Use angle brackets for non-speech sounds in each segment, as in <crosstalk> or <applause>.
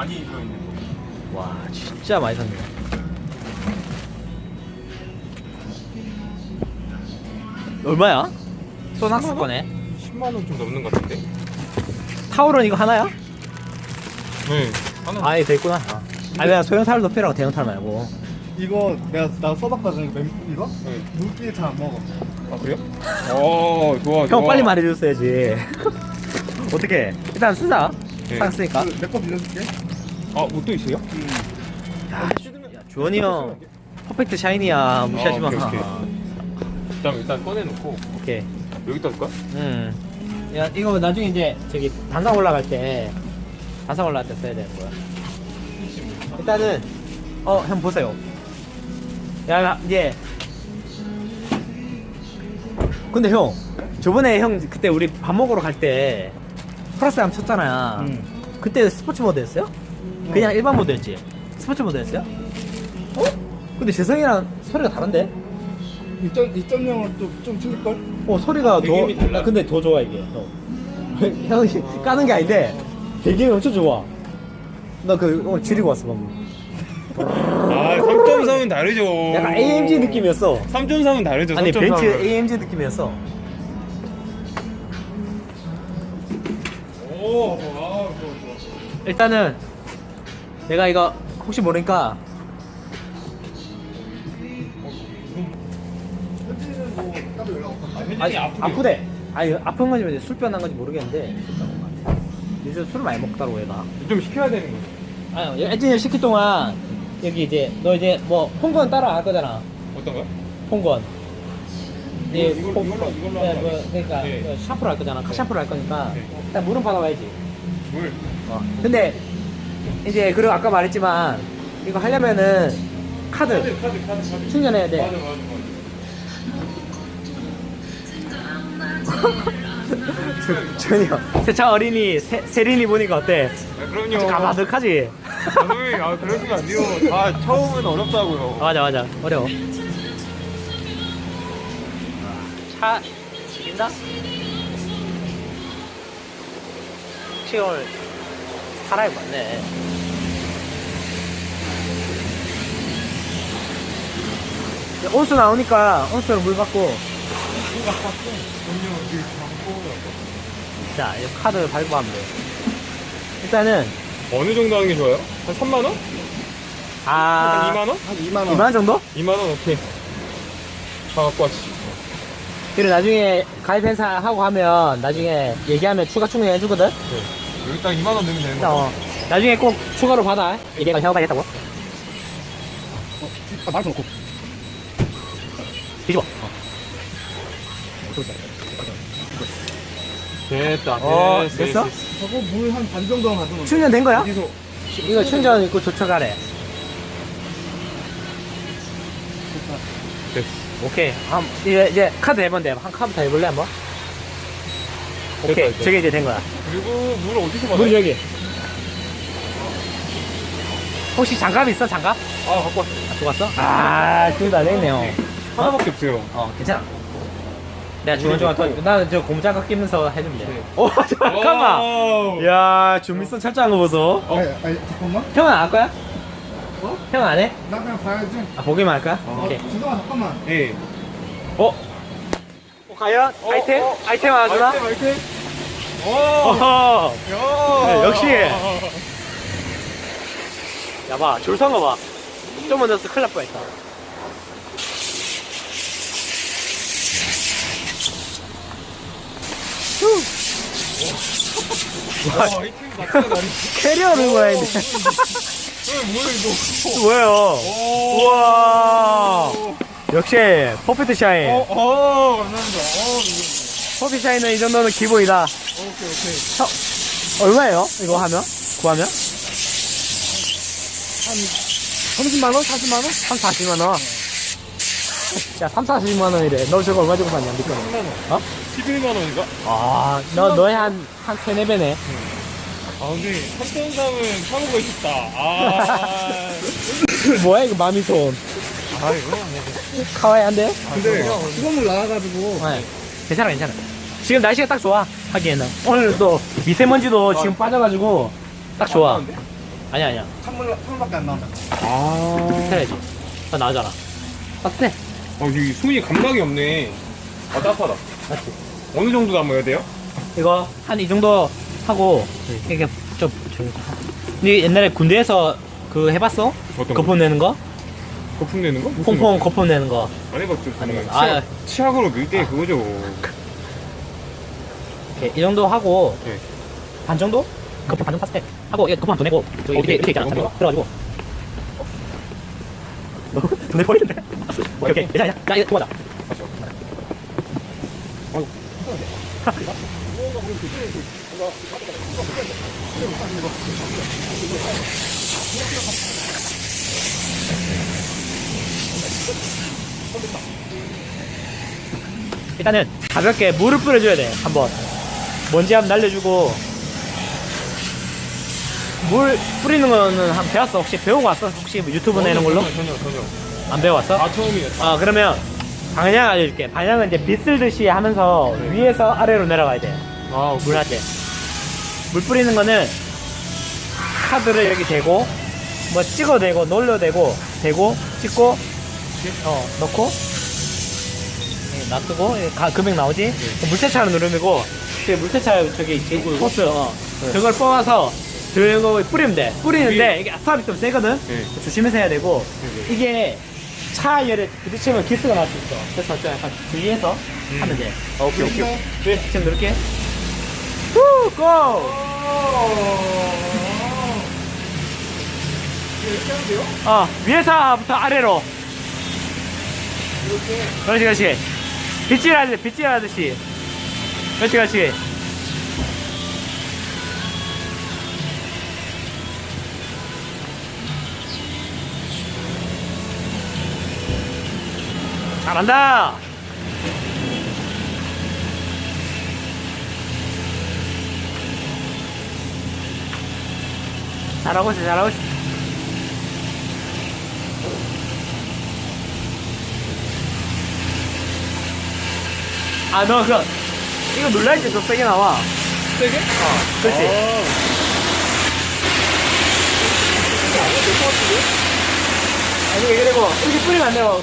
많이 들어있는 거. 와 진짜 많이 샀네 얼마야? 소낙스 거네 10만 원 좀 넘는 것 같은데? 타월은 이거 하나야? 네. 하나. 아예 돼 있구나 아. 아니 그냥 소형 타월도 필요하고 대형 타월 말고 이거 내가 나 써봤거든 이거 멤- 이거 네. 물기 잘안 먹어. 아 그래요? 어 좋아 좋아. 형 빨리 말해줬어야지 <laughs> 어떻게 일단 쓰자 네. 샀으니까 내 거 빌려줄게. 아뭐 또 있어요? 야, 야, 주원이 형 퍼펙트 샤이니야 무시하지 마 아, 오케이, 오케이. 일단 일단 꺼내놓고 오케이 여기다 둘까? 음. 야, 이거 나중에 이제 저기 단상 올라갈 때 단상 올라갈 때 써야 되는 거야. 일단은 어, 형 보세요. 야, 이제 근데 형 저번에 형 그때 우리 밥 먹으러 갈 때 플러스 한번 쳤잖아. 응. 그때 스포츠 모드였어요? 그냥 일반 모드였지? 스포츠 모드였어요? 어? 근데 재성이랑 소리가 다른데? 2.0은 또좀 틀릴 걸? 어 소리가 배경이 더 달라. 아, 근데 더 좋아 이게 형. <laughs> 형이 까는 게 아닌데 배경이 엄청 좋아 나 그 오늘 지리고 왔어 방금 아 <laughs> 3.3은 다르죠. 약간 AMG 느낌이었어 3.3은 다르죠. 아니 3.3은. 벤츠 AMG 느낌이었어 오, 아, 좋아, 좋아. 일단은 내가 이거 혹시 모르니까 뭐 따로 연락. 아, 아니 아프대. 아니 아픈 건지 모르겠는데 술 변한 건지 모르겠는데 요즘 술을 많이 먹더라고 얘가 좀 시켜야 되는 거. 아니 애진이 시킬 동안 여기 이제 너 이제 뭐 홍건 따라 할 거잖아 어떤 거요? 홍건. 예, 이걸- 홍- 이걸로- 이걸로 네, 하는 뭐, 거야? 그러니까 네. 그 샴푸를 할 거잖아. 샴푸를 할 거니까 네. 일단 물은 받아와야지. 물. 어. 근데 이제 그리고 아까 말했지만 이거 하려면은 카드, 카드, 카드, 카드, 카드. 충전해야 돼. 맞아, 맞아, 맞아. <laughs> 전혀. 세차 어린이 세, 세린이 보니까 어때? 아, 그럼요. 가마득하지? 감독님, 아, 그러시면 안 돼요. 다 처음은 어렵다고요. 맞아 맞아 어려워. 차 인다? 혹시 오늘 사람이 많네. 온수 나오니까 온수로 물 받고 자 이거 카드 밟고 하면 돼 일단은 어느 정도 하는 게 좋아요? 한 3만 원? 아한 2만 원? 한 2만 원. 2만 정도? 2만 원 오케이. 다 갖고 왔지. 그리고 나중에 가입 행사 하고 하면 나중에 얘기하면 추가 충전 해 주거든 네. 여기 딱 2만 원 넣으면 되는 거. 어, 나중에 꼭 추가로 받아 얘가 협업하겠다고 아, 말좀 놓고. 뒤집어 됐다. 어, 됐어? 저거 물 한 반 정도만 가져놓으면 충전 된 거야? 어디서 이거 충전 있고 조처가래 됐어. 오케이 한, 이제, 이제 카드 해본 돼. 한 카드 다 해볼래 한번? 오케이 됐다. 저게 이제 된 거야 그리고 물 어디서 받아요? 물 여기 혹시 장갑 있어 장갑? 아, 갖고 왔어. 갖고 왔어? 아 그거 다 되네요 하나밖에 없어요. 어 괜찮아 내가 중간중간 더 나는 저 고무장갑 끼면서 해주면 네. 돼오 <laughs> 잠깐만 와우. 야 준비성 철저한 거 보소 아니, 아니 잠깐만. 형은 안 할 거야? 어? 형은 안 해? 나 그냥 봐야지. 아 보기만 할 거야? 어, 오케이 지성아 잠깐만. 네. 어? 어 과연? 어, 아이템? 어. 아이템 하나 주나? 아이템, 아이템. 오. 어허 야. 네, 역시. 야 봐 줄 선 거 봐 좀 먼저 큰일 날 뻔했다 와, 아이템 맞다, 나리. 캐리어를 뭐야 이제 왜, 뭐야, 이거. 뭐예요 오. 우와 역시 퍼펙트 샤인 어, 어, 감사합니다. 어, 이거. 퍼펙트 샤인은 이 정도는 기본이다 오케이, 오케이. 얼마예요 이거 하면? 구하면? 한 30만 원? 40만 원? 3, 40만 원 야 3, 40만 원이래 너 저거 얼마 주고 샀냐 미끄러 10만 원. 어? 11만 원인가? 아, 너, 너의 한, 한 3, 4배네. 아, 근데 3.3은 사고가 싶다. 아. <laughs> 뭐야, 이거 마미손. 아, 이거 뭐. 카와이한데? 근데 수돗물 나와가지고 네. 괜찮아, 괜찮아. 지금 날씨가 딱 좋아, 하기에는. 오늘 또 미세먼지도 지금 빠져가지고 딱 좋아. 안 돼? 아니야 아니야 찬물 찬물밖에 안 나온다. 아. 해야지 아 나오잖아 따뜻해 아, 여기 손이 감각이 없네. 아, 따뜻하다. 맞지 어느 정도 담아야 돼요? 이거 한 이 정도 하고 이게 좀 좀. 니 옛날에 군대에서 그 해봤어? 어떤 거? 거품 내는 거? 거품 내는 거? 무슨 퐁퐁 거품 내는 거. 거? 안 해봤죠. 안 저는. 해봤어. 아, 치약, 치약으로 넣을 때 그거죠. 이렇게 이 정도 하고 네. 반 정도? 거품 반 정도 팠을 때 하고 이게 거품 한번 더 내고 저기 이렇게 이렇게 있잖아. 이거? 들어가지고. <laughs> 돈내 버리는데? 오케이 오케이. 괜찮아. 자 이거 도와 <laughs> <laughs> 자. 일단은 가볍게 물을 뿌려줘야 돼 한번. 먼지 한번 날려주고. 물 뿌리는 거는 한 배웠어? 혹시 배우고 왔어? 혹시 뭐 유튜브 내는 걸로? 전혀, 전혀. 안 배워왔어? 아, 처음이에요. 아 그러면 방향 알려줄게. 방향은 이제 빗슬듯이 하면서 위에서 아래로 내려가야 아, 돼물 할 때 물 뿌리는 거는 카드를 여기 대고 뭐 찍어대고 놀려대고 대고 찍고 어 넣고. 예, 놔두고 예, 가, 금액 나오지? 물세차를 누르고 그 물세차 저기 있지 호스. 어. 그걸 뽑아서 들고 뿌리면 돼. 뿌리는데 이게 수압이 좀 세거든? 네. 조심해서 해야 되고 네. 이게 차 열에 부딪히면 기스가 날 수 있어. 그래서 좀 약간 주의해서 하면 돼 어, 오케이 오케이 그래 지금 누를게. 후 고! 어 위에서부터 아래로 그렇지 그렇지. 빗질 하듯이 빗질 하듯이. 그렇지 그렇지. 잘한다. 잘하고 있어 잘하고 있어 아, 너 그, 이거 눌러야지 더 세게 나와. 세게? 어, 그렇지. 아니, 이게 되고, 이렇게 뿌리면 안 되고,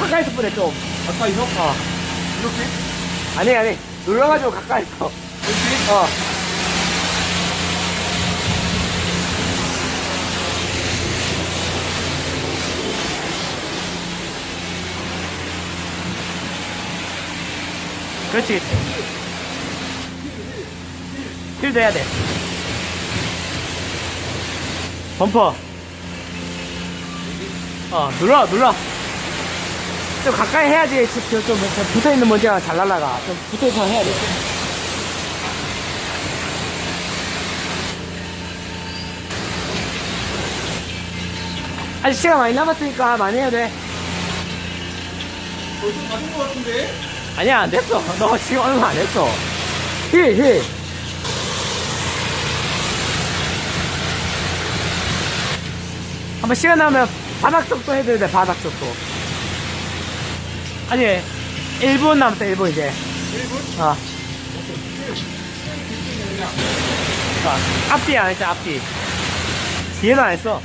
가까이서 뿌려, 좀. 가까이서? 어. 이렇게? 아니, 아니, 눌러가지고 가까이서. 이렇게? 어. 그렇지. 필드 해야 돼. 범퍼. 어, 눌러, 눌러. 좀 가까이 해야지 좀, 좀, 좀 붙어 있는 먼지가 잘 날라가. 좀 붙어서 해야 돼. 아직 시간 많이 남았으니까 많이 해야 돼. 벌써 다된 것 같은데? 아니야, 안 됐어. 너 지금 얼마 안 했어. 힐, 힐. 한번 시간 나면 바닥 쪽도 해줘야 돼, 바닥 쪽도. 아니, 1분 남았다, 1분 이제. 1분? 어. 자, 앞뒤 안 했잖아, 앞뒤. 뒤에도 안 했어.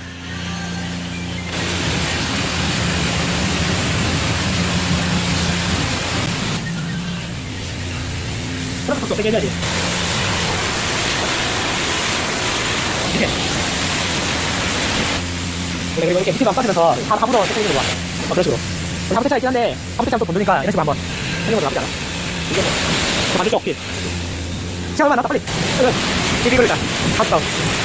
그럼 또 세게 해야지. 이렇게. 그래, 그리고 이렇게 밑에만 빠지면서 다 하부로 세게 해줘 봐. 어, 그런 식으로. 하부 세차 있긴 한데, 하부 세차 또 던드니까 이런 식으로 한번 해주는 것도 나쁘지 않아. 이게 더 반대쪽 어필. 시간만 나왔다, 빨리. 그래. 이거 일단. 갔다. 하나.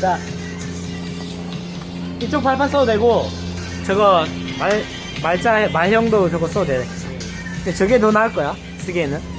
자. 이쪽 발판 써도 되고, 저거, 말, 말자, 말형도 저거 써도 돼. 근데 저게 더 나을 거야, 쓰기에는.